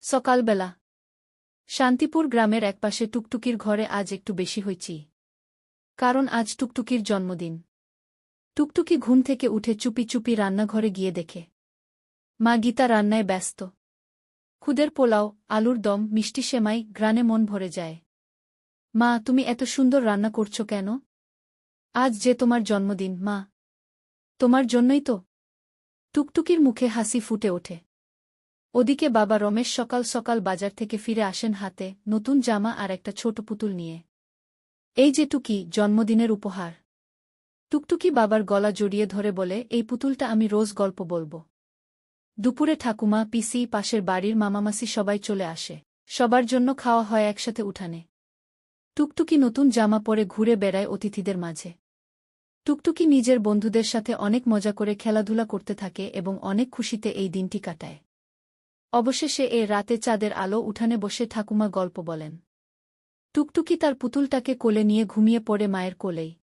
সকালবেলা। শান্তিপুর গ্রামের একপাশে টুকটুকির ঘরে আজ একটু বেশি হইছি কারণ আজ টুকটুকির জন্মদিন। টুকটুকি ঘুম থেকে উঠে চুপি চুপি রান্নাঘরে গিয়ে দেখে। মা গীতা রান্নায় ব্যস্ত। খুদের পোলাও, আলুর দম, মিষ্টি সেমাই গ্রানে মন ভরে যায়। মা, তুমি এত সুন্দর রান্না করছ কেন? আজ যে তোমার জন্মদিন, মা। তোমার জন্যই তো। টুকটুকির মুখে হাসি ফুটে ওঠে। ওদিকে বাবা রমেশ সকাল সকাল বাজার থেকে ফিরে আসেন হাতে, নতুন জামা আর একটা ছোট পুতুল নিয়ে। এই যে টুকি, জন্মদিনের উপহার। টুকটুকি বাবার গলা জড়িয়ে ধরে বলে, এই পুতুলটা আমি রোজ গল্প বলব। দুপুরে ঠাকুমা, পিসি, পাশের বাড়ির মামামাসি সবাই চলে আসে। সবার জন্য খাওয়া হয় একসাথে উঠানে। টুকটুকি নতুন জামা পরে ঘুরে বেড়ায় অতিথিদের মাঝে। টুকটুকি নিজের বন্ধুদের সাথে অনেক মজা করে খেলাধুলা করতে থাকে এবং অনেক খুশিতে এই দিনটি কাটায়। অবশেষে এ রাতে চাঁদের আলো উঠানে বসে ঠাকুমা গল্প বলেন। টুকটুকি তার পুতুলটাকে কোলে নিয়ে ঘুমিয়ে পড়ে মায়ের কোলেই।